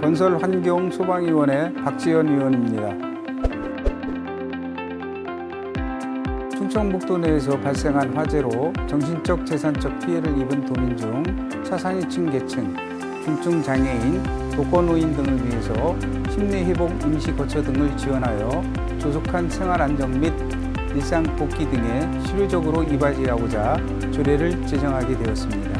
건설환경소방위원회 박지현 의원입니다. 충청북도 내에서 발생한 화재로 정신적 재산적 피해를 입은 도민 중 차상위층 계층, 중증 장애인, 독거노인 등을 위해서 심리 회복 임시 거처 등을 지원하여 조속한 생활 안정 및 일상 복귀 등에 실효적으로 이바지하고자 조례를 제정하게 되었습니다.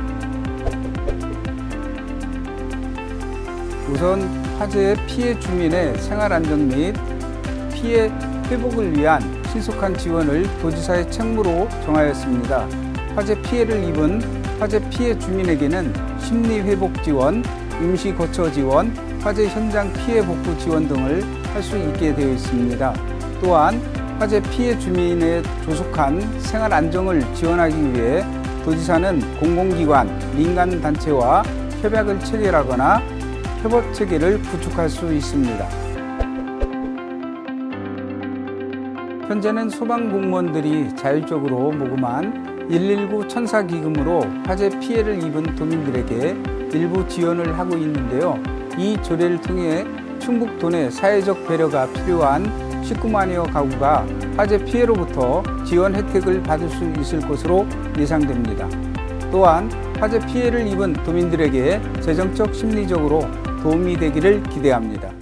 우선 화재 피해 주민의 생활 안정 및 피해 회복을 위한 신속한 지원을 도지사의 책무로 정하였습니다. 화재 피해를 입은 화재 피해 주민에게는 심리 회복 지원, 임시 거처 지원, 화재 현장 피해 복구 지원 등을 할 수 있게 되어 있습니다. 또한 화재 피해 주민의 조속한 생활 안정을 지원하기 위해 도지사는 공공기관, 민간 단체와 협약을 체결하거나 협업 체계를 구축할 수 있습니다. 현재는 소방공무원들이 자율적으로 모금한 119 천사 기금으로 화재 피해를 입은 도민들에게 일부 지원을 하고 있는데요. 이 조례를 통해 충북 도 내 사회적 배려가 필요한 19만여 가구가 화재 피해로부터 지원 혜택을 받을 수 있을 것으로 예상됩니다. 또한 화재 피해를 입은 도민들에게 재정적 심리적으로 도움이 되기를 기대합니다.